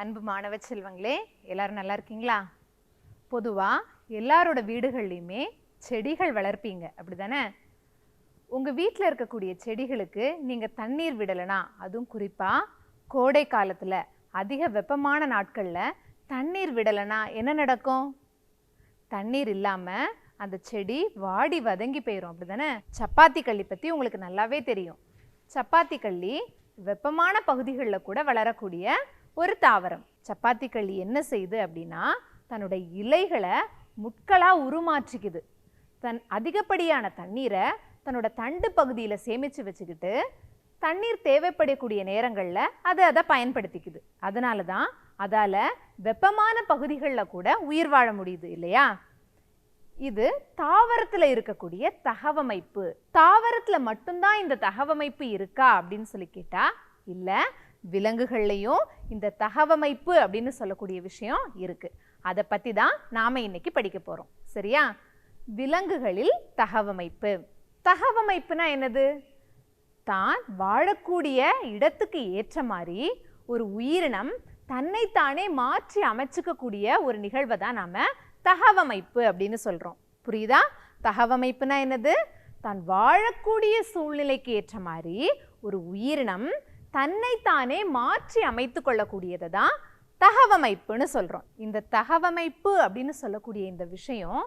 அன்பு மாணவ செல்வங்களே எல்லாரும் நல்லா இருக்கீங்களா? பொதுவாக எல்லாரோட வீடுகள்லையுமே செடிகள் வளர்ப்பீங்க. அப்படி தானே உங்கள் வீட்டில் இருக்கக்கூடிய செடிகளுக்கு நீங்கள் தண்ணீர் விடலைனா அதுவும் குறிப்பாக கோடை காலத்தில் அதிக வெப்பமான நாட்களில் தண்ணீர் விடலைனா என்ன நடக்கும்? தண்ணீர் இல்லாமல் அந்த செடி வாடி வதங்கி போயிடும் அப்படி தானே சப்பாத்தி கள்ளி பற்றி உங்களுக்கு நல்லாவே தெரியும். சப்பாத்தி கள்ளி வெப்பமான பகுதிகளில் கூட வளரக்கூடிய ஒரு தாவரம். சப்பாத்தி கள்ளி என்ன செய்யுது அப்படின்னா தன்னுடைய இலைகளை முட்களாக உருமாற்றிக்குது. தன் அதிகப்படியான தண்ணீரை தன்னோட தண்டு பகுதியில் சேமித்து வச்சுக்கிட்டு தண்ணீர் தேவைப்படக்கூடிய நேரங்களில் அது அதை பயன்படுத்திக்குது. அதனால தான் அதால் வெப்பமான பகுதிகளில் கூட உயிர் வாழ முடியுது இல்லையா? இது தாவரத்தில் இருக்கக்கூடிய தகவமைப்பு. தாவரத்தில் மட்டும்தான் இந்த தகவமைப்பு இருக்கா அப்படின்னு சொல்லி கேட்டால் இல்லை. விலங்குகள்லையும் இந்த தகவமைப்பு அப்படின்னு சொல்லக்கூடிய விஷயம் இருக்கு. அதை பற்றி தான் நாம் இன்னைக்கு படிக்க போகிறோம் சரியா? விலங்குகளில் தகவமைப்பு. தகவமைப்புனா என்னது? தான் வாழக்கூடிய இடத்துக்கு ஏற்ற மாதிரி ஒரு உயிரினம் தன்னைத்தானே மாற்றி அமைச்சிக்கக்கூடிய ஒரு நிகழ்வை தான் நாம் தகவமைப்பு அப்படின்னு சொல்கிறோம் புரியுதா? தகவமைப்புனா என்னது? தான் வாழக்கூடிய சூழ்நிலைக்கு ஏற்ற மாதிரி ஒரு உயிரினம் தன்னைத்தானே மாற்றி அமைத்து கொள்ளக்கூடியதை தான் தகவமைப்புன்னு சொல்கிறோம் இந்த தகவமைப்பு அப்படின்னு சொல்லக்கூடிய இந்த விஷயம்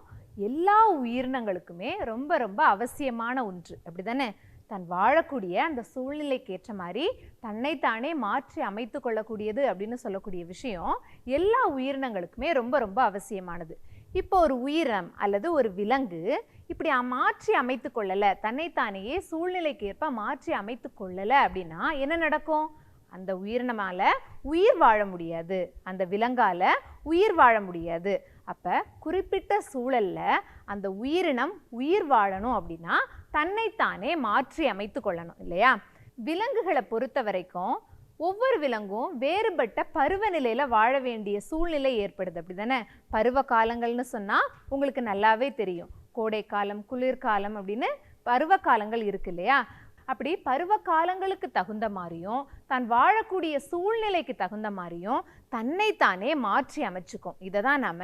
எல்லா உயிரினங்களுக்குமே ரொம்ப ரொம்ப அவசியமான ஒன்று. அப்படிதானே தன் வாழக்கூடிய அந்த சூழ்நிலைக்கு ஏற்ற மாதிரி தன்னைத்தானே மாற்றி அமைத்து கொள்ளக்கூடியது அப்படின்னு சொல்லக்கூடிய விஷயம் எல்லா உயிரினங்களுக்குமே ரொம்ப ரொம்ப அவசியமானது. இப்போ ஒரு உயிரினம் அல்லது ஒரு விலங்கு இப்படி மாற்றி அமைத்து கொள்ளலை. தன்னைத்தானேயே சூழ்நிலைக்கு ஏற்ப மாற்றி அமைத்து கொள்ளலை அப்படின்னா என்ன நடக்கும்? அந்த உயிரினமால உயிர் வாழ முடியாது. அந்த விலங்கால உயிர் வாழ முடியாது. அப்ப குறிப்பிட்ட சூழல்ல அந்த உயிரினம் உயிர் வாழணும் அப்படின்னா தன்னைத்தானே மாற்றி அமைத்து கொள்ளணும் இல்லையா? விலங்குகளை பொறுத்த வரைக்கும் ஒவ்வொரு விலங்கும் வேறுபட்ட பருவநிலையில வாழ வேண்டிய சூழ்நிலை ஏற்படுது. அப்படிதானே? பருவ காலங்கள்னு சொன்னா உங்களுக்கு நல்லாவே தெரியும். கோடைக்காலம் குளிர்காலம் அப்படின்னு பருவ காலங்கள் இருக்கு இல்லையா? அப்படி பருவ காலங்களுக்கு தகுந்த மாதிரியும் தான் வாழக்கூடிய சூழ்நிலைக்கு தகுந்த மாதிரியும் தன்னைத்தானே மாற்றி அமைச்சுக்கும். இதை தான் நாம்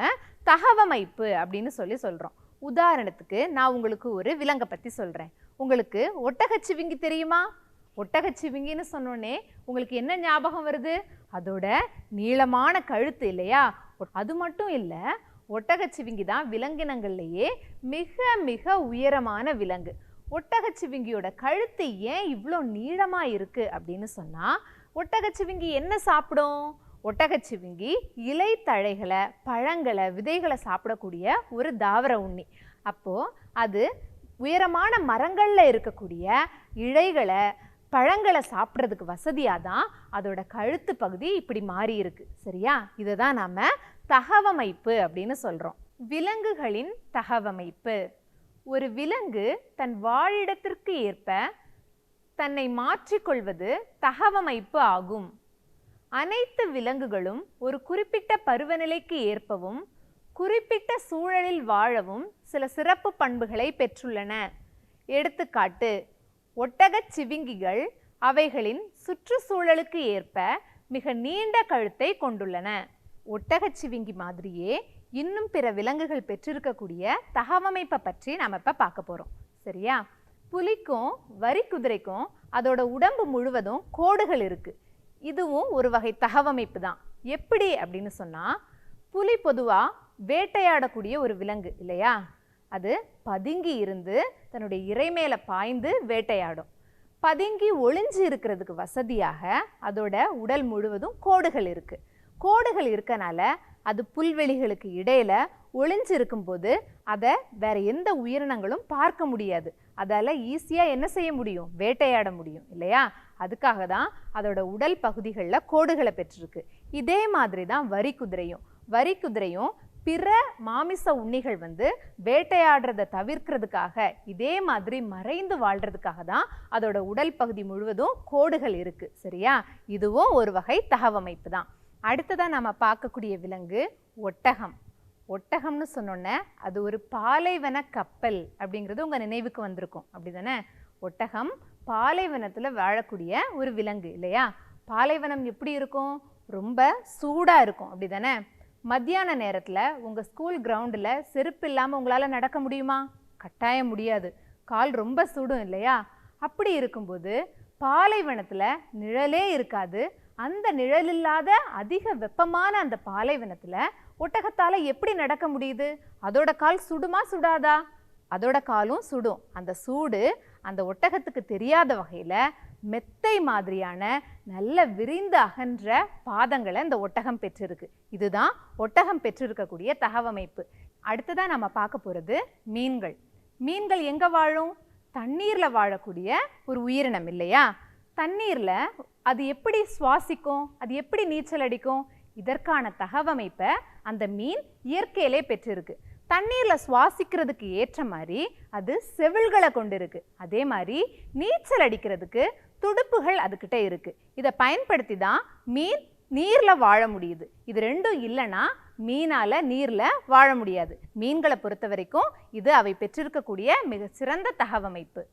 தகவமைப்பு அப்படின்னு சொல்லி சொல்கிறோம் உதாரணத்துக்கு நான் உங்களுக்கு ஒரு விலங்கை பற்றி சொல்கிறேன் உங்களுக்கு ஒட்டகச்சிவிங்கி தெரியுமா? ஒட்டகச்சிவிங்கின்னு சொன்னோன்னே உங்களுக்கு என்ன ஞாபகம் வருது? அதோட நீளமான கழுத்து இல்லையா? அது மட்டும் இல்லை ஒட்டகச்சிவிங்கி தான் விலங்கினங்கள்லேயே மிக மிக உயரமான விலங்கு. ஒட்டகச்சிவிங்கியோட கழுத்து ஏன் இவ்வளோ நீளமாக இருக்குது அப்படின்னு சொன்னால் ஒட்டகச்சிவிங்கி என்ன சாப்பிடும்? ஒட்டகச்சிவிங்கி இலை தழைகளை பழங்களை விதைகளை சாப்பிடக்கூடிய ஒரு தாவர உண்ணி. அப்போது அது உயரமான மரங்களில் இருக்கக்கூடிய இழைகளை பழங்களை சாப்பிட்றதுக்கு வசதியாக தான் அதோட கழுத்து பகுதி இப்படி மாறி இருக்கு. சரியா? இதை தான் நாம் தகவமைப்பு அப்படின்னு சொல்கிறோம் விலங்குகளின் தகவமைப்பு. ஒரு விலங்கு தன் வாழிடத்திற்கு ஏற்ப தன்னை மாற்றிக்கொள்வது தகவமைப்பு ஆகும். அனைத்து விலங்குகளும் ஒரு குறிப்பிட்ட பருவநிலைக்கு ஏற்பவும் குறிப்பிட்ட சூழலில் வாழவும் சில சிறப்பு பண்புகளை பெற்றுள்ளன. எடுத்துக்காட்டு ஒட்டகச் சிவிங்கிகள் அவைகளின் சுற்றுச்சூழலுக்கு ஏற்ப மிக நீண்ட கழுத்தை கொண்டுள்ளன. ஒட்டகச்சிவிங்கி மாதிரியே இன்னும் பிற விலங்குகள் பெற்றிருக்கக்கூடிய தகவமைப்பை பற்றி நாம் இப்போ பார்க்க போகிறோம் சரியா? புலிக்கும் வரி குதிரைக்கும் அதோட உடம்பு முழுவதும் கோடுகள் இருக்குது இதுவும் ஒரு வகை தகவமைப்பு தான். எப்படி அப்படின்னு சொன்னால் புலி பொதுவாக வேட்டையாடக்கூடிய ஒரு விலங்கு இல்லையா? அது பதுங்கி இருந்து தன்னுடைய இறை மேலே பாய்ந்து வேட்டையாடும். பதுங்கி ஒளிஞ்சு இருக்கிறதுக்கு வசதியாக அதோட உடல் முழுவதும் கோடுகள் இருக்குது கோடுகள் இருக்கனால அது புல்வெளிகளுக்கு இடையில ஒளிஞ்சு இருக்கும்போது அதை வேற எந்த உயிரினங்களும் பார்க்க முடியாது. அதால் ஈஸியாக என்ன செய்ய முடியும்? வேட்டையாட முடியும் இல்லையா? அதுக்காக தான் அதோட உடல் பகுதிகளில் கோடுகளை பெற்றிருக்கு. இதே மாதிரி தான் வரி குதிரையும் வரி குதிரையும் பிற மாமிச உண்ணிகள் வந்து வேட்டையாடுறதை தவிர்க்கிறதுக்காக இதே மாதிரி மறைந்து வாழ்கிறதுக்காக தான் அதோட உடல் பகுதி முழுவதும் கோடுகள் இருக்குது சரியா? இதுவும் ஒரு வகை தகவமைப்பு தான். அடுத்ததாக நம்ம பார்க்கக்கூடிய விலங்கு ஒட்டகம். ஒட்டகம்னு சொன்னோன்னே அது ஒரு பாலைவன கப்பல் அப்படிங்கிறது உங்கள் நினைவுக்கு வந்திருக்கும். அப்படி தானே ஒட்டகம் பாலைவனத்தில் வாழக்கூடிய ஒரு விலங்கு இல்லையா? பாலைவனம் எப்படி இருக்கும்? ரொம்ப சூடாக இருக்கும். அப்படி தானே மத்தியான நேரத்தில் உங்கள் ஸ்கூல் கிரவுண்டில் செருப்பு இல்லாமல் உங்களால் நடக்க முடியுமா? கட்டாயம் முடியாது. கால் ரொம்ப சூடும் இல்லையா? அப்படி இருக்கும்போது பாலைவனத்தில் நிழலே இருக்காது. அந்த நிழல் இல்லாத அதிக வெப்பமான அந்த பாலைவனத்தில் ஒட்டகத்தால் எப்படி நடக்க முடியுது? அதோட கால் சுடுமா சுடாதா? அதோட காலும் சுடும். அந்த சூடு அந்த ஒட்டகத்துக்கு தெரியாத வகையில் மெத்தை மாதிரியான நல்ல விரிந்து அகன்ற பாதங்களை இந்த ஒட்டகம் பெற்றிருக்கு. இதுதான் ஒட்டகம் பெற்றிருக்கக்கூடிய தகவமைப்பு. அடுத்ததாக நம்ம பார்க்க போகிறது மீன்கள். மீன்கள் எங்கே வாழும்? தண்ணீரில் வாழக்கூடிய ஒரு உயிரினம் இல்லையா? தண்ணீரில் அது எப்படி சுவாசிக்கும்? அது எப்படி நீச்சல் அடிக்கும்? இதற்கான தகவமைப்பை அந்த மீன் இயற்கையிலே பெற்றிருக்கு. தண்ணீரில் சுவாசிக்கிறதுக்கு ஏற்ற மாதிரி அது செவில்களை கொண்டிருக்கு. அதே மாதிரி நீச்சல் அடிக்கிறதுக்கு துடுப்புகள் அதுக்கிட்ட இருக்கு. இதை பயன்படுத்தி தான் மீன் நீரில் வாழ முடியுது. இது ரெண்டும் இல்லைன்னா மீனால் நீரில் வாழ முடியாது. மீன்களை பொறுத்த வரைக்கும் இது அவை பெற்றிருக்கக்கூடிய மிக சிறந்த தகவமைப்பு.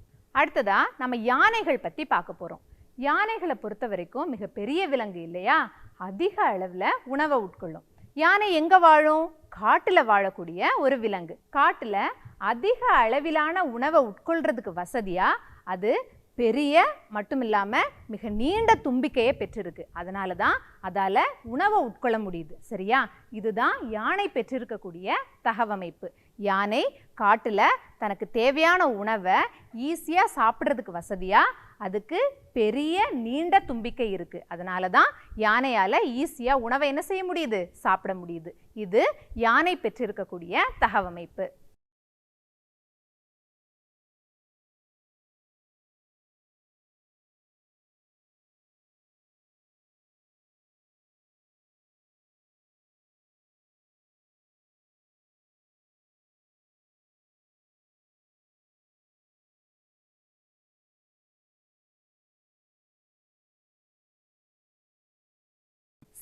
அடுத்ததா நம்ம யானைகள் பற்றி பார்க்க போகிறோம் யானைகளை பொறுத்த வரைக்கும் மிக பெரிய விலங்கு இல்லையா? அதிக அளவில் உணவை உட்கொள்ளும். யானை எங்கே வாழும்? காட்டில் வாழக்கூடிய ஒரு விலங்கு. காட்டில் அதிக அளவிலான உணவை உட்கொள்றதுக்கு வசதியாக அது பெரிய மட்டும் இல்லாமல் மிக நீண்ட தும்பிக்கையை பெற்றிருக்கு. அதனால தான் அதால் உணவை உட்கொள்ள முடியுது. சரியா? இதுதான் யானை பெற்றிருக்கக்கூடிய தகவமைப்பு. யானை காட்டில் தனக்கு தேவையான உணவை ஈஸியாக சாப்பிட்றதுக்கு வசதியாக அதுக்கு பெரிய நீண்ட தும்பிக்கை இருக்குது அதனால தான் யானையால் ஈஸியாக உணவை என்ன செய்ய முடியுது? சாப்பிட முடியுது. இது யானை பெற்றிருக்கக்கூடிய தகவமைப்பு.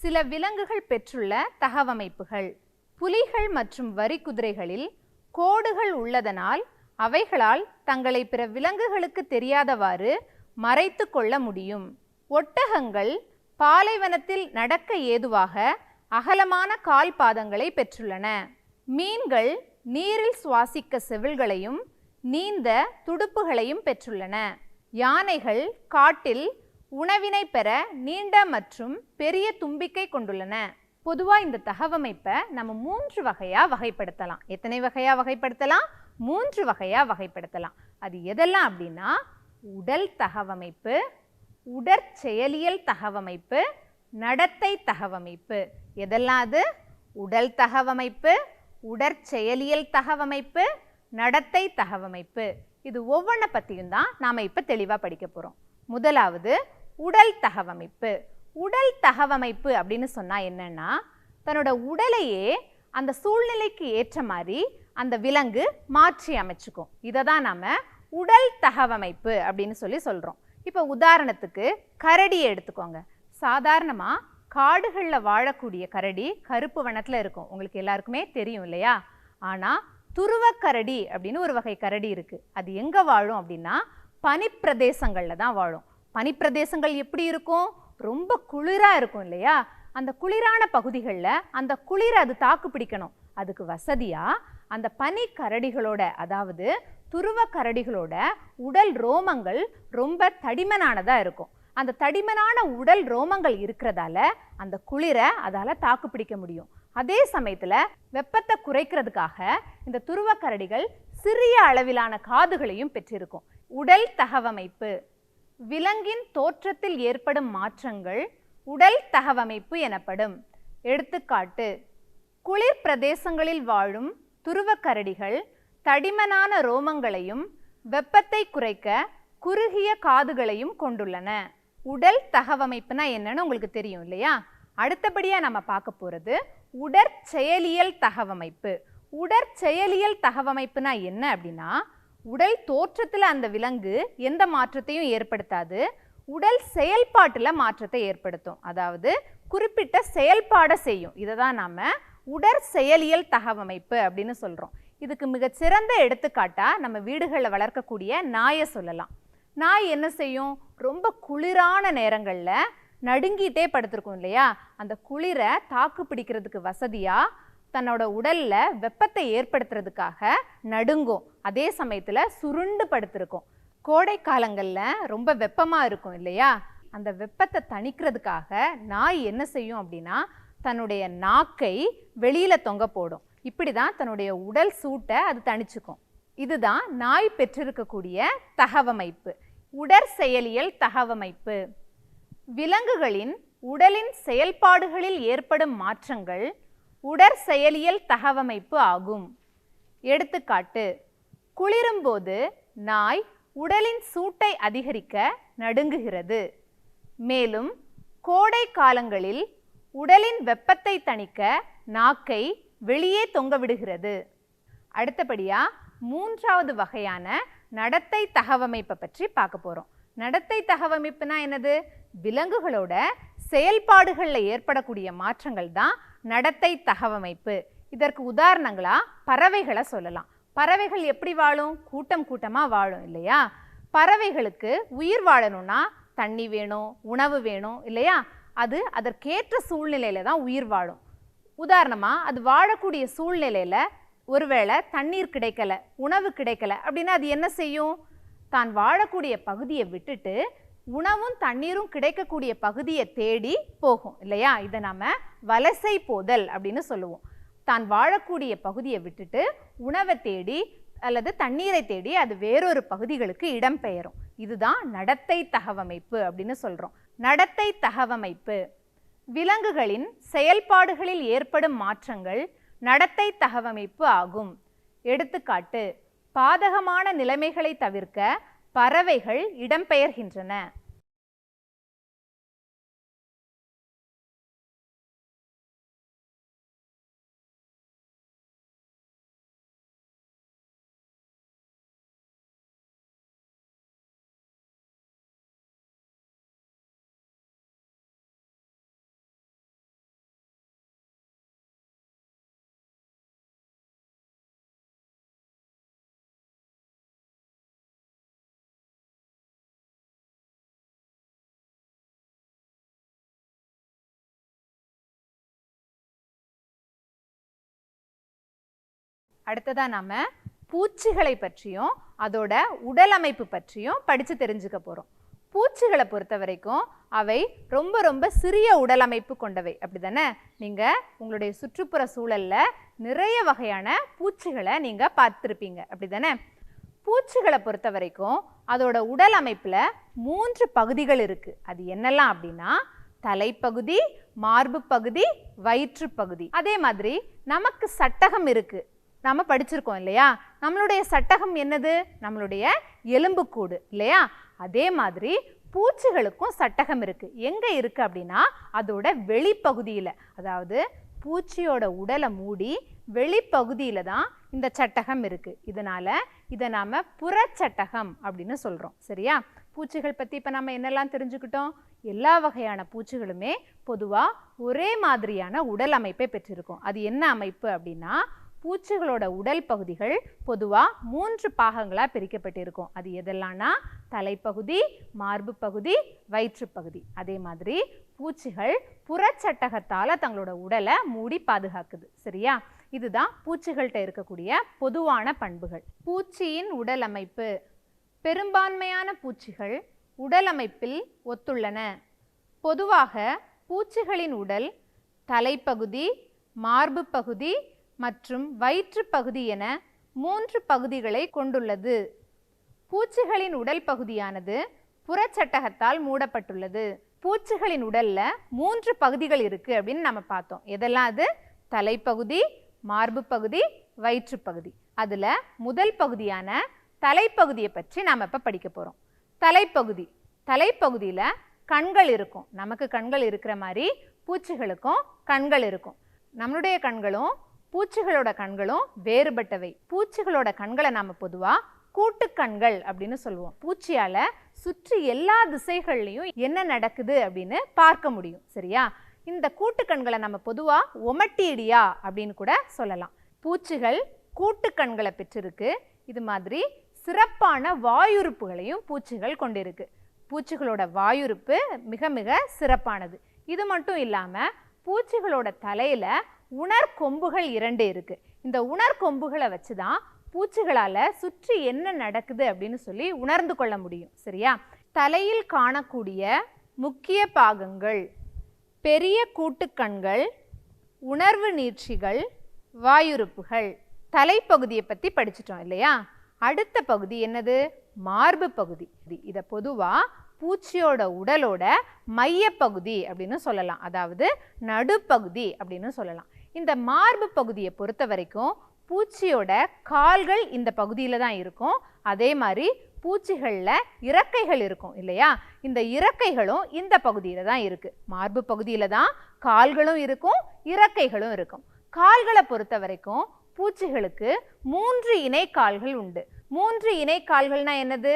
சில விலங்குகள் பெற்றுள்ள தகவமைப்புகள். புலிகள் மற்றும் வரி குதிரைகளில் கோடுகள் உள்ளதனால் அவைகளால் தங்களை பிற விலங்குகளுக்கு தெரியாதவாறு மறைத்து கொள்ள முடியும். ஒட்டகங்கள் பாலைவனத்தில் நடக்க ஏதுவாக அகலமான கால் பாதங்களை பெற்றுள்ளன. மீன்கள் நீரில் சுவாசிக்க செவில்களையும் நீந்த துடுப்புகளையும் பெற்றுள்ளன. யானைகள் காட்டில் உணவினை பெற நீண்ட மற்றும் பெரிய தும்பிக்கை கொண்டுள்ளன. பொதுவாக இந்த தகவமைப்பை நம்ம மூன்று வகையாக வகைப்படுத்தலாம். எத்தனை வகையாக வகைப்படுத்தலாம்? மூன்று வகையாக வகைப்படுத்தலாம். அது எதெல்லாம் அப்படின்னா உடல் தகவமைப்பு உடற்செயலியல் தகவமைப்பு நடத்தை தகவமைப்பு. எதெல்லாம் அது? உடல் தகவமைப்பு உடற்செயலியல் தகவமைப்பு நடத்தை தகவமைப்பு. இது ஒவ்வொன்றை பற்றியும் தான் நாம் இப்போ தெளிவாக படிக்க போகிறோம் முதலாவது உடல் தகவமைப்பு. உடல் தகவமைப்பு அப்படின்னு சொன்னால் என்னென்னா தன்னோட உடலையே அந்த சூழ்நிலைக்கு ஏற்ற மாதிரி அந்த விலங்கு மாற்றி அமைச்சுக்கும். இதை தான் நாம் உடல் தகவமைப்பு அப்படின்னு சொல்லி சொல்கிறோம் இப்போ உதாரணத்துக்கு கரடியை எடுத்துக்கோங்க. சாதாரணமாக காடுகளில் வாழக்கூடிய கரடி கருப்பு வனத்தில் இருக்கும். உங்களுக்கு எல்லாருக்குமே தெரியும் இல்லையா? ஆனால் துருவக்கரடி அப்படின்னு ஒரு வகை கரடி இருக்குது அது எங்கே வாழும் அப்படின்னா பனிப்பிரதேசங்களில் தான் வாழும். பனிப்பிரதேசங்கள் எப்படி இருக்கும்? ரொம்ப குளிராக இருக்கும் இல்லையா? அந்த குளிரான பகுதிகளில் அந்த குளிரை அது தாக்கு பிடிக்கணும். அதுக்கு வசதியாக அந்த பனி கரடிகளோட அதாவது துருவ கரடிகளோட உடல் ரோமங்கள் ரொம்ப தடிமனானதாக இருக்கும். அந்த தடிமனான உடல் ரோமங்கள் இருக்கிறதால அந்த குளிரை அதால் தாக்கு பிடிக்க முடியும். அதே சமயத்தில் வெப்பத்தை குறைக்கிறதுக்காக இந்த துருவ கரடிகள் சிறிய அளவிலான காதுகளையும் பெற்றிருக்கும். உடல் தகவமைப்பு. விலங்கின் தோற்றத்தில் ஏற்படும் மாற்றங்கள் உடல் தகவமைப்பு எனப்படும். எடுத்துக்காட்டு குளிர் பிரதேசங்களில் வாழும் துருவக்கரடிகள் தடிமனான ரோமங்களையும் வெப்பத்தை குறைக்க குறுகிய காதுகளையும் கொண்டுள்ளன. உடல் தகவமைப்புனா என்னன்னு உங்களுக்கு தெரியும் இல்லையா? அடுத்தபடியாக நம்ம பார்க்க போகிறது உடற்செயலியல் தகவமைப்பு. உடற்செயலியல் தகவமைப்புனா என்ன அப்படின்னா உடல் தோற்றத்தில் அந்த விலங்கு எந்த மாற்றத்தையும் ஏற்படுத்தாது. உடல் செயல்பாட்டில் மாற்றத்தை ஏற்படுத்தும். அதாவது குறிப்பிட்ட செயல்பாடை செய்யும். இதை தான் நாம் உடற்செயலியல் தகவமைப்பு அப்படின்னு சொல்கிறோம் இதுக்கு மிகச்சிறந்த எடுத்துக்காட்டாக நம்ம வீடுகளில் வளர்க்கக்கூடிய நாயை சொல்லலாம். நாய் என்ன செய்யும்? ரொம்ப குளிரான நேரங்களில் நடுங்கிட்டே படுத்திருக்கும் இல்லையா? அந்த குளிரை தாக்கு பிடிக்கிறதுக்கு வசதியாக தன்னோட உடல்ல வெப்பத்தை ஏற்படுத்துறதுக்காக நடுங்கும். அதே சமயத்துல சுருண்டு படுத்திருக்கும். கோடை காலங்கள்ல ரொம்ப வெப்பமா இருக்கும் இல்லையா? அந்த வெப்பத்தை தணிக்கிறதுக்காக நாய் என்ன செய்யும் அப்படின்னா தன்னுடைய நாக்கை வெளியில தொங்க போடும். இப்படிதான் தன்னுடைய உடல் சூட்டை அது தணிச்சுக்கும். இதுதான் நாய் பெற்றிருக்கக்கூடிய தகவமைப்பு. உடற்செயலியல் தகவமைப்பு. விலங்குகளின் உடலின் செயல்பாடுகளில் ஏற்படும் மாற்றங்கள் உடற்செயலியல் தகவமைப்பு ஆகும். எடுத்துக்காட்டு குளிரும்போது நாய் உடலின் சூட்டை அதிகரிக்க நடுங்குகிறது. மேலும் கோடை காலங்களில் உடலின் வெப்பத்தை தணிக்க நாக்கை வெளியே தொங்கவிடுகிறது அடுத்தபடியா மூன்றாவது வகையான நடத்தை தகவமைப்பை பற்றி பார்க்க போகிறோம் நடத்தை தகவமைப்புனா என்னது? விலங்குகளோட செயல்பாடுகளில் ஏற்படக்கூடிய மாற்றங்கள் தான் நடத்தை தகவமைப்பு. இதற்கு உதாரணங்களா பறவைகளை சொல்லலாம். பறவைகள் எப்படி வாழும்? கூட்டம் கூட்டமாக வாழும் இல்லையா? பறவைகளுக்கு உயிர் வாழணும்னா தண்ணி வேணும் உணவு வேணும் இல்லையா? அது அதற்கேற்ற சூழ்நிலையில தான் உயிர் வாழும். உதாரணமாக அது வாழக்கூடிய சூழ்நிலையில் ஒருவேளை தண்ணீர் கிடைக்கல உணவு கிடைக்கல அப்படின்னா அது என்ன செய்யும்? தான் வாழக்கூடிய பகுதியை விட்டுட்டு உணவும் தண்ணீரும் கிடைக்கக்கூடிய பகுதியை தேடி போகும் இல்லையா? இதை நாம் வலசை போதல் அப்படின்னு சொல்லுவோம். தான் வாழக்கூடிய பகுதியை விட்டுட்டு உணவை தேடி அல்லது தண்ணீரை தேடி அது வேறொரு பகுதிகளுக்கு இடம்பெயரும். இதுதான் நடத்தை தகவமைப்பு அப்படின்னு சொல்கிறோம் நடத்தை தகவமைப்பு. விலங்குகளின் செயல்பாடுகளில் ஏற்படும் மாற்றங்கள் நடத்தை தகவமைப்பு ஆகும். எடுத்துக்காட்டு பாதகமான நிலைமைகளை தவிர்க்க பறவைகள் இடம்பெயர்கின்றன. அடுத்ததாக நாம் பூச்சிகளை பற்றியும் அதோட உடல் அமைப்பு பற்றியும் படித்து தெரிஞ்சுக்க போகிறோம் பூச்சிகளை பொறுத்த வரைக்கும் அவை ரொம்ப ரொம்ப சிறிய உடலமைப்பு கொண்டவை. அப்படி தானே நீங்கள் உங்களுடைய சுற்றுப்புற சூழலில் நிறைய வகையான பூச்சிகளை நீங்கள் பார்த்துருப்பீங்க. அப்படி தானே பூச்சிகளை பொறுத்த வரைக்கும் அதோட உடல் அமைப்பில் மூன்று பகுதிகள் இருக்குது அது என்னெல்லாம் அப்படின்னா தலைப்பகுதி மார்பு பகுதி வயிற்று பகுதி அதே மாதிரி நமக்கு சட்டகம் இருக்குது நாம் படிச்சிருக்கோம் இல்லையா? நம்மளுடைய சட்டகம் என்னது? நம்மளுடைய எலும்புக்கூடு இல்லையா? அதே மாதிரி பூச்சிகளுக்கும் சட்டகம் இருக்குது எங்கே இருக்குது அப்படின்னா அதோட வெளிப்பகுதியில். அதாவது பூச்சியோட உடலை மூடி வெளிப்பகுதியில் தான் இந்த சட்டகம் இருக்குது இதனால் இதை நாம் புறச்சட்டகம் அப்படின்னு சொல்கிறோம் சரியா? பூச்சிகள் பற்றி இப்போ நம்ம என்னெல்லாம் தெரிஞ்சுக்கிட்டோம்? எல்லா வகையான பூச்சிகளுமே பொதுவாக ஒரே மாதிரியான உடல் அமைப்பை பெற்றிருக்கும். அது என்ன அமைப்பு அப்படின்னா பூச்சிகளோட உடல் பகுதிகள் பொதுவாக மூன்று பாகங்களாக பிரிக்கப்பட்டிருக்கும். அது எதெல்லாம்னா தலைப்பகுதி மார்பு பகுதி வயிற்றுப்பகுதி அதே மாதிரி பூச்சிகள் புறச்சட்டகத்தால் தங்களோட உடலை மூடி பாதுகாக்குது. சரியா? இதுதான் பூச்சிகள்கிட்ட இருக்கக்கூடிய பொதுவான பண்புகள். பூச்சியின் உடல் அமைப்பு பெரும்பான்மையான பூச்சிகள் உடல் அமைப்பில் ஒத்துள்ளன. பொதுவாக பூச்சிகளின் உடல் தலைப்பகுதி மார்பு பகுதி மற்றும் வயிற்று பகுதி என மூன்று பகுதிகளை கொண்டுள்ளது. பூச்சிகளின் உடல் பகுதியானது புறச்சட்டகத்தால் மூடப்பட்டுள்ளது. பூச்சிகளின் உடல்ல மூன்று பகுதிகள் இருக்கு அப்படின்னு நம்ம பார்த்தோம். எதெல்லாம் அது? தலைப்பகுதி மார்பு பகுதி வயிற்று பகுதி அதுல முதல் பகுதியான தலைப்பகுதியை பற்றி நாம் இப்ப படிக்க போறோம். தலைப்பகுதி. தலைப்பகுதியில கண்கள் இருக்கும். நமக்கு கண்கள் இருக்கிற மாதிரி பூச்சிகளுக்கும் கண்கள் இருக்கும். நம்மளுடைய கண்களும் பூச்சிகளோட கண்களும் வேறுபட்டவை. பூச்சிகளோட கண்களை நாம பொதுவா கூட்டுக்கண்கள் அப்படின்னு சொல்லுவோம். பூச்சியால சுற்றி எல்லா திசைகள்லையும் என்ன நடக்குது அப்படின்னு பார்க்க முடியும். சரியா? இந்த கூட்டுக்கண்களை நம்ம பொதுவா ஒமட்டீடியா அப்படின்னு கூட சொல்லலாம். பூச்சிகள் கூட்டுக்கண்களை பெற்றிருக்கு. இது மாதிரி சிறப்பான வாயுறுப்புகளையும் பூச்சிகள் கொண்டிருக்கு. பூச்சிகளோட வாயுறுப்பு மிக மிக சிறப்பானது. இது மட்டும் இல்லாமல் பூச்சிகளோட தலையில் உணர்கொம்புகள் இரண்டு இருக்குது இந்த உணர்கொம்புகளை வச்சு தான் பூச்சிகளால் சுற்றி என்ன நடக்குது அப்படின்னு சொல்லி உணர்ந்து கொள்ள முடியும். சரியா? தலையில் காணக்கூடிய முக்கிய பாகங்கள் பெரிய கூட்டுக்கண்கள் உணர்வு நீட்சிகள் வாயுறுப்புகள். தலைப்பகுதியை பற்றி படிச்சிட்டோம் இல்லையா? அடுத்த பகுதி என்னது? மார்பு பகுதி. இதை பொதுவாக பூச்சியோட உடலோட மையப்பகுதி அப்படின்னு சொல்லலாம். அதாவது நடுப்பகுதி அப்படின்னு சொல்லலாம். இந்த மார்பு பகுதியை பொறுத்த வரைக்கும் பூச்சியோட கால்கள் இந்த பகுதியில் தான் இருக்கும். அதே மாதிரி பூச்சிகளில் இறக்கைகள் இருக்கும் இல்லையா? இந்த இறக்கைகளும் இந்த பகுதியில் தான் இருக்குது மார்பு பகுதியில் தான் கால்களும் இருக்கும் இறக்கைகளும் இருக்கும். கால்களை பொறுத்த வரைக்கும் பூச்சிகளுக்கு மூன்று இணை கால்கள் உண்டு. மூன்று இணை கால்கள்னா என்னது?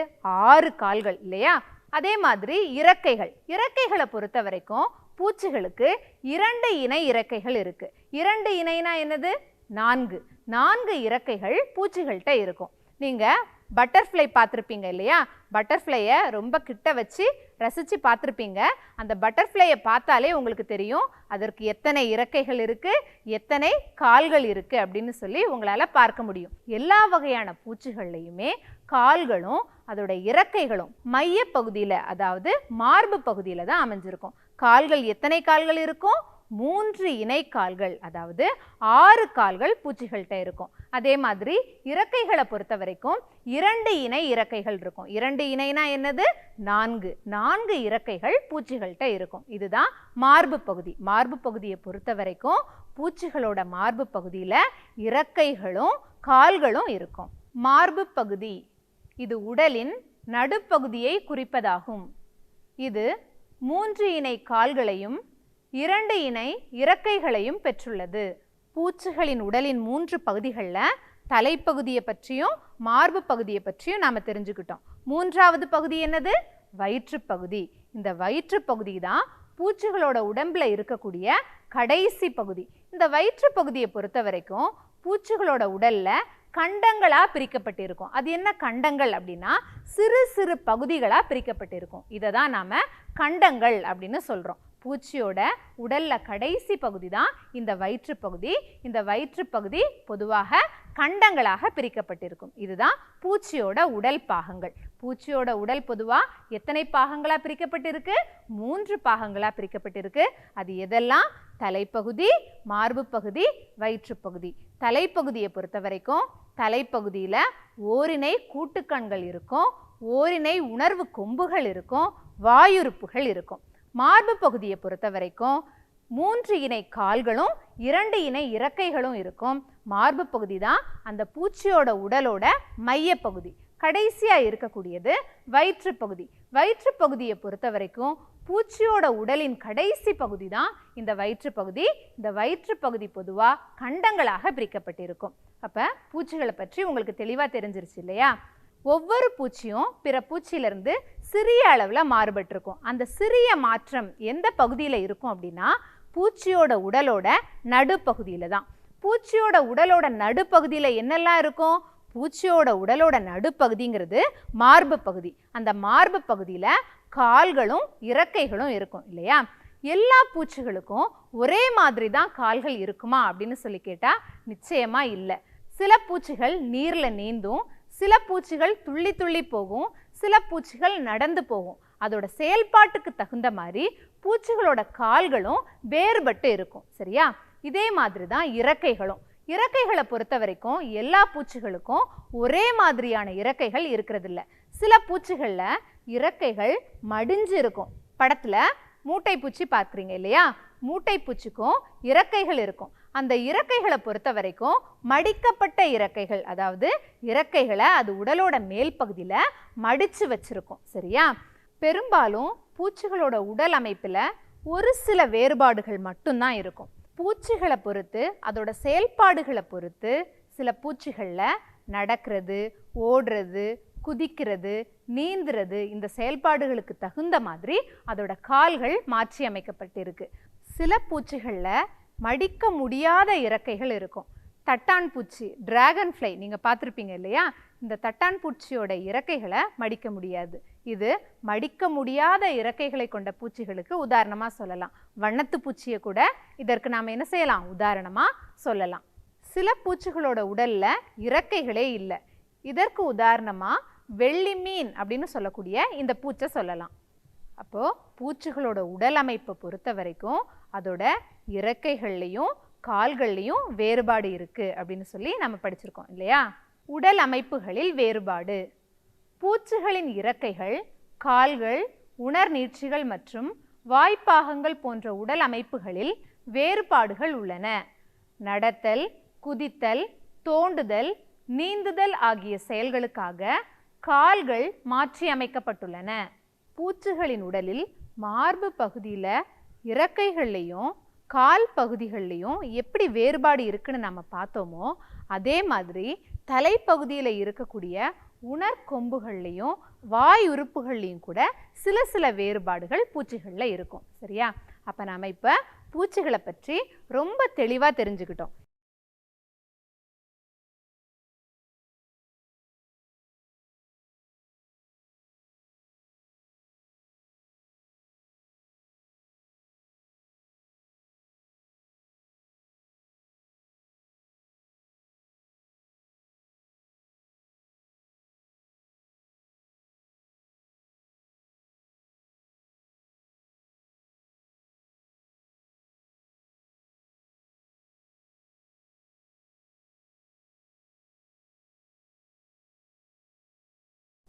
ஆறு கால்கள் இல்லையா? அதே மாதிரி இறக்கைகள். இறக்கைகளை பொறுத்த வரைக்கும் பூச்சிகளுக்கு இரண்டு இணை இறக்கைகள் இருக்குது இரண்டு இணைனா என்னது? நான்கு. நான்கு இறக்கைகள் பூச்சிகள்கிட்ட இருக்கும். நீங்கள் பட்டர்ஃப்ளை பார்த்துருப்பீங்க இல்லையா? பட்டர்ஃப்ளையை ரொம்ப கிட்ட வச்சு ரசித்து பார்த்துருப்பீங்க. அந்த பட்டர்ஃப்ளையை பார்த்தாலே உங்களுக்கு தெரியும் அதற்கு எத்தனை இறக்கைகள் இருக்குது எத்தனை கால்கள் இருக்குது அப்படின்னு சொல்லி உங்களால் பார்க்க முடியும். எல்லா வகையான பூச்சிகள்லையுமே கால்களும் அதோட இறக்கைகளும் மைய பகுதியில் அதாவது மார்பு பகுதியில் தான் அமைஞ்சிருக்கும். கால்கள் எத்தனை கால்கள் இருக்கும்? மூன்று இணை கால்கள் அதாவது ஆறு கால்கள் பூச்சிகள்கிட்ட இருக்கும். அதே மாதிரி இறக்கைகளை பொறுத்த வரைக்கும் இரண்டு இணை இறக்கைகள் இருக்கும். இரண்டு இணைனா என்னது? நான்கு. நான்கு இறக்கைகள் பூச்சிகள்கிட்ட இருக்கும். இதுதான் மார்பு பகுதி. மார்பு பகுதியை பொறுத்த வரைக்கும் பூச்சிகளோட மார்பு பகுதியில் இறக்கைகளும் கால்களும் இருக்கும். மார்பு பகுதி இது உடலின் நடுப்பகுதியை குறிப்பதாகும். இது மூன்று இணை கால்களையும் இரண்டு இணை இறக்கைகளையும் பெற்றுள்ளது. பூச்சிகளின் உடலின் மூன்று பகுதிகளில் தலைப்பகுதியை பற்றியும் மார்பு பகுதியை பற்றியும் நாம் தெரிஞ்சுக்கிட்டோம். மூன்றாவது பகுதி என்னது? வயிற்றுப்பகுதி இந்த வயிற்றுப்பகுதி தான் பூச்சிகளோட உடம்பில் இருக்கக்கூடிய கடைசி பகுதி. இந்த வயிற்றுப்பகுதியை பொறுத்த வரைக்கும் பூச்சிகளோட உடலில் கண்டங்களாக பிரிக்கப்பட்டிருக்கும். அது என்ன கண்டங்கள் அப்படின்னா சிறு சிறு பகுதிகளாக பிரிக்கப்பட்டிருக்கும். இதை தான் நாம் கண்டங்கள் அப்படின்னு சொல்கிறோம் பூச்சியோட உடல்ல கடைசி பகுதி தான் இந்த வயிற்றுப்பகுதி இந்த வயிற்றுப்பகுதி பொதுவாக கண்டங்களாக பிரிக்கப்பட்டிருக்கும். இதுதான் பூச்சியோட உடல் பாகங்கள். பூச்சியோட உடல் பொதுவாக எத்தனை பாகங்களாக பிரிக்கப்பட்டிருக்கு? மூன்று பாகங்களாக பிரிக்கப்பட்டிருக்கு. அது எதெல்லாம்? தலைப்பகுதி மார்பு பகுதி வயிற்றுப்பகுதி தலைப்பகுதியை பொறுத்த வரைக்கும் தலைப்பகுதியில் ஓரினை கூட்டுக்கண்கள் இருக்கும் ஓரினை உணர்வு கொம்புகள் இருக்கும் வாயுறுப்புகள் இருக்கும். மார்பு பகுதியை பொறுத்த வரைக்கும் மூன்று இணை கால்களும் இரண்டு இணை இறக்கைகளும் இருக்கும். மார்பு பகுதி தான் அந்த பூச்சியோட உடலோட மையப்பகுதி கடைசியாக இருக்கக்கூடியது வயிற்றுப்பகுதி வயிற்றுப்பகுதியை பொறுத்த வரைக்கும் பூச்சியோட உடலின் கடைசி பகுதி தான் இந்த வயிற்றுப்பகுதி இந்த வயிற்றுப்பகுதி பொதுவாக கண்டங்களாக பிரிக்கப்பட்டிருக்கும். அப்போ பூச்சிகளை பற்றி உங்களுக்கு தெளிவாக தெரிஞ்சிருச்சு இல்லையா? ஒவ்வொரு பூச்சியும் பிற பூச்சியிலிருந்து சிறிய அளவில் மாறுபட்டிருக்கும். அந்த சிறிய மாற்றம் எந்த பகுதியில் இருக்கும் அப்படின்னா பூச்சியோட உடலோட நடுப்பகுதியில் தான். பூச்சியோட உடலோட நடுப்பகுதியில் என்னெல்லாம் இருக்கும்? பூச்சியோட உடலோட நடுப்பகுதிங்கிறது மார்பு பகுதி. அந்த மார்பு பகுதியில் கால்களும் இறக்கைகளும் இருக்கும் இல்லையா? எல்லா பூச்சிகளுக்கும் ஒரே மாதிரி தான் கால்கள் இருக்குமா அப்படின்னு சொல்லி கேட்டால் நிச்சயமாக இல்லை. சில பூச்சிகள் நீரில் நீந்தும் சில பூச்சிகள் துள்ளி துள்ளி போகும் சில பூச்சிகள் நடந்து போகும். அதோட செயல்பாட்டுக்கு தகுந்த மாதிரி பூச்சிகளோட கால்களும் வேறுபட்டு இருக்கும் சரியா? இதே மாதிரி தான் இறக்கைகளும். இறக்கைகளை பொறுத்த வரைக்கும் எல்லா பூச்சிகளுக்கும் ஒரே மாதிரியான இறக்கைகள் இருக்கிறதில்ல. சில பூச்சிகளில் இறக்கைகள் மடிஞ்சு இருக்கும். படத்தில் மூட்டை பூச்சி பார்க்குறீங்க இல்லையா? மூட்டை பூச்சிக்கும் இறக்கைகள் இருக்கும். அந்த இறக்கைகளை பொறுத்த வரைக்கும் மடிக்கப்பட்ட இறக்கைகள் அதாவது இறக்கைகளை அது உடலோட மேல் பகுதியில் மடித்து வச்சிருக்கும் சரியா? பெரும்பாலும் பூச்சிகளோட உடல் அமைப்பில் ஒரு சில வேறுபாடுகள் மட்டும்தான் இருக்கும். பூச்சிகளை பொறுத்து அதோட செயல்பாடுகளை பொறுத்து சில பூச்சிகளில் நடக்கிறது ஓடுறது குதிக்கிறது நீந்துறது இந்த செயல்பாடுகளுக்கு தகுந்த மாதிரி அதோட கால்கள் மாற்றி அமைக்கப்பட்டிருக்கு சில பூச்சிகளில் மடிக்க முடியாத இறக்கைகள் இருக்கும். தட்டான் பூச்சி டிராகன் ஃப்ளை நீங்கள் பார்த்துருப்பீங்க இல்லையா? இந்த தட்டான் பூச்சியோட இறக்கைகளை மடிக்க முடியாது. இது மடிக்க முடியாத இறக்கைகளை கொண்ட பூச்சிகளுக்கு உதாரணமாக சொல்லலாம். வண்ணத்து பூச்சியை கூட இதற்கு நாம் என்ன செய்யலாம்? உதாரணமாக சொல்லலாம். சில பூச்சிகளோட உடலில் இறக்கைகளே இல்லை. இதற்கு உதாரணமாக வெள்ளி மீன் அப்படின்னு சொல்லக்கூடிய இந்த பூச்சை சொல்லலாம். அப்போது பூச்சிகளோட உடல் அமைப்பை பொறுத்த வரைக்கும் அதோட இறக்கைகள்லையும் கால்கள்லையும் வேறுபாடு இருக்குது அப்படின்னு சொல்லி நம்ம படிச்சிருக்கோம் இல்லையா? உடல் அமைப்புகளில் வேறுபாடு. பூச்சிகளின் இறக்கைகள் கால்கள் உணர் நீட்சிகள் மற்றும் வாய்ப்பாகங்கள் போன்ற உடல் அமைப்புகளில் வேறுபாடுகள் உள்ளன. நடத்தல் குதித்தல் தோண்டுதல் நீந்துதல் ஆகிய செயல்களுக்காக கால்கள் மாற்றியமைக்கப்பட்டுள்ளன. பூச்சிகளின் உடலில் மார்பு பகுதியில் இறக்கைகள்லையும் கால் பகுதிகள்லையும் எப்படி வேறுபாடு இருக்குன்னு நம்ம பார்த்தோமோ அதே மாதிரி தலைப்பகுதியில் இருக்கக்கூடிய உணர்கொம்புகள்லையும் வாய் உறுப்புகள்லையும் கூட சில சில வேறுபாடுகள் பூச்சிகளில் இருக்கும். சரியா? அப்போ நாம் இப்போ பூச்சிகளை பற்றி ரொம்ப தெளிவாக தெரிஞ்சுக்கிட்டோம்.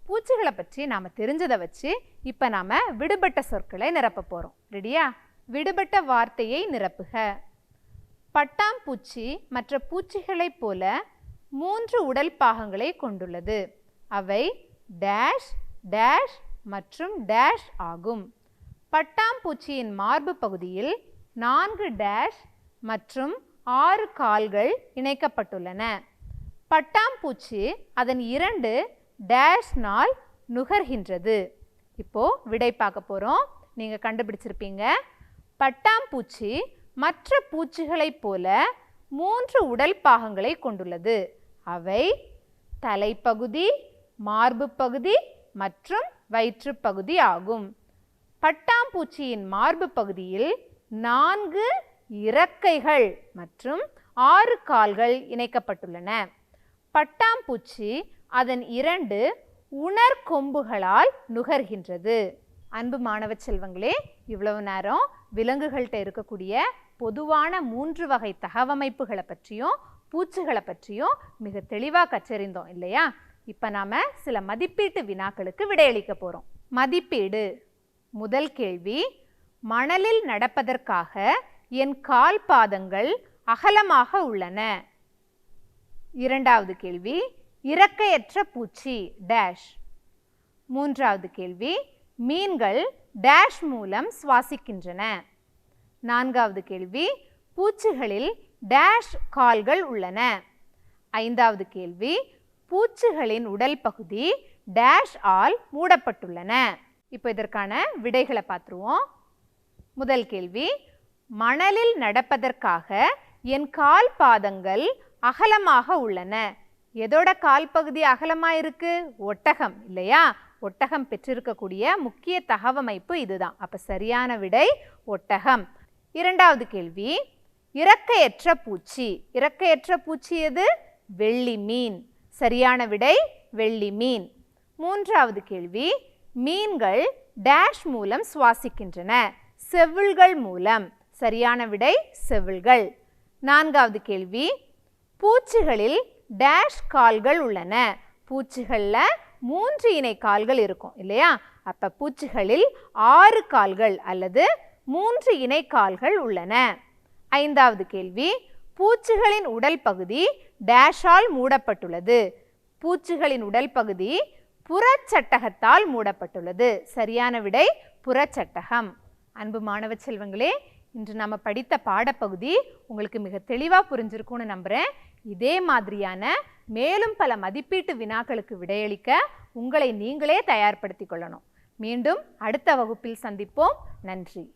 பூச்சிகளை பற்றி நாம் தெரிஞ்சதை வச்சு இப்போ நாம் விடுபட்ட சொற்களை நிரப்ப போகிறோம் ரெடியா? விடுபட்ட வார்த்தையை நிரப்புக. பட்டாம்பூச்சி மற்ற பூச்சிகளைப் போல மூன்று உடல் பாகங்களை கொண்டுள்ளது. அவை டேஷ் டேஷ் மற்றும் டேஷ் ஆகும். பட்டாம்பூச்சியின் மார்பு பகுதியில் நான்கு டேஷ் மற்றும் ஆறு கால்கள் இணைக்கப்பட்டுள்ளன. பட்டாம்பூச்சி அதன் இரண்டு டேஷ் நாள் நுகர்கின்றது. இப்போது விடை பார்க்க போகிறோம் நீங்கள் கண்டுபிடிச்சிருப்பீங்க. பட்டாம்பூச்சி மற்ற பூச்சிகளைப் போல மூன்று உடல் பாகங்களை கொண்டுள்ளது. அவை தலைப்பகுதி மார்பு பகுதி மற்றும் வயிற்றுப் பகுதி ஆகும். பட்டாம்பூச்சியின் மார்பு பகுதியில் நான்கு இறக்கைகள் மற்றும் ஆறு கால்கள் இணைக்கப்பட்டுள்ளன. பட்டாம்பூச்சி அதன் இரண்டு உணர்கொம்புகளால் நுகர்கின்றது. அன்பு மாணவ செல்வங்களே இவ்வளவு நேரம் விலங்குகள்கிட்ட இருக்கக்கூடிய பொதுவான மூன்று வகை தகவமைப்புகளை பற்றியும் பூச்சிகளை பற்றியும் மிக தெளிவாக கற்றறிந்தோம் இல்லையா? இப்போ நாம் சில மதிப்பீட்டு வினாக்களுக்கு விடையளிக்க போகிறோம் மதிப்பீடு. முதல் கேள்வி மணலில் நடப்பதற்காக என் கால் பாதங்கள் அகலமாக உள்ளன. இரண்டாவது கேள்வி இறக்கையற்ற பூச்சி டேஷ் மூன்றாவது கேள்வி மீன்கள் டேஷ் மூலம் சுவாசிக்கின்றன. நான்காவது கேள்வி பூச்சிகளில் டேஷ் கால்கள் உள்ளன. ஐந்தாவது கேள்வி பூச்சிகளின் உடல் பகுதி டேஷ் ஆல் மூடப்பட்டுள்ளன. இப்போ இதற்கான விடைகளை பார்த்துருவோம். முதல் கேள்வி மணலில் நடப்பதற்காக என் கால் பாதங்கள் அகலமாக உள்ளன. எதோட கால் பகுதி அகலமாக இருக்கு ஒட்டகம் இல்லையா? ஒட்டகம் பெற்றிருக்கக்கூடிய முக்கிய தகவமைப்பு இதுதான். அப்போ சரியான விடை ஒட்டகம். இரண்டாவது கேள்வி இறக்கையற்ற பூச்சி. இறக்கையற்ற பூச்சி எது? வெள்ளி மீன். சரியான விடை வெள்ளி மீன். மூன்றாவது கேள்வி மீன்கள் டேஷ் மூலம் சுவாசிக்கின்றன. செவில்கள் மூலம். சரியான விடை செவில்கள். நான்காவது கேள்வி பூச்சிகளில் டேஷ் கால்கள் உள்ளன. பூச்சிகளில் மூன்று இணை கால்கள் இருக்கும் இல்லையா? அப்போ பூச்சிகளில் ஆறு கால்கள் அல்லது மூன்று இணை கால்கள் உள்ளன. ஐந்தாவது கேள்வி பூச்சிகளின் உடல் பகுதி டேஷால் மூடப்பட்டுள்ளது. பூச்சிகளின் உடல் பகுதி புறச்சட்டகத்தால் மூடப்பட்டுள்ளது. சரியான விடை புறச்சட்டகம். அன்பு மாணவ செல்வங்களே இன்று நம்ம படித்த பாடப்பகுதி உங்களுக்கு மிக தெளிவாக புரிஞ்சிருக்கும்னு நம்புகிறேன் இதே மாதிரியான மேலும் பல மதிப்பீட்டு வினாக்களுக்கு விடையளிக்க உங்களை நீங்களே தயார்படுத்திக் கொள்ளணும். மீண்டும் அடுத்த வகுப்பில் சந்திப்போம். நன்றி.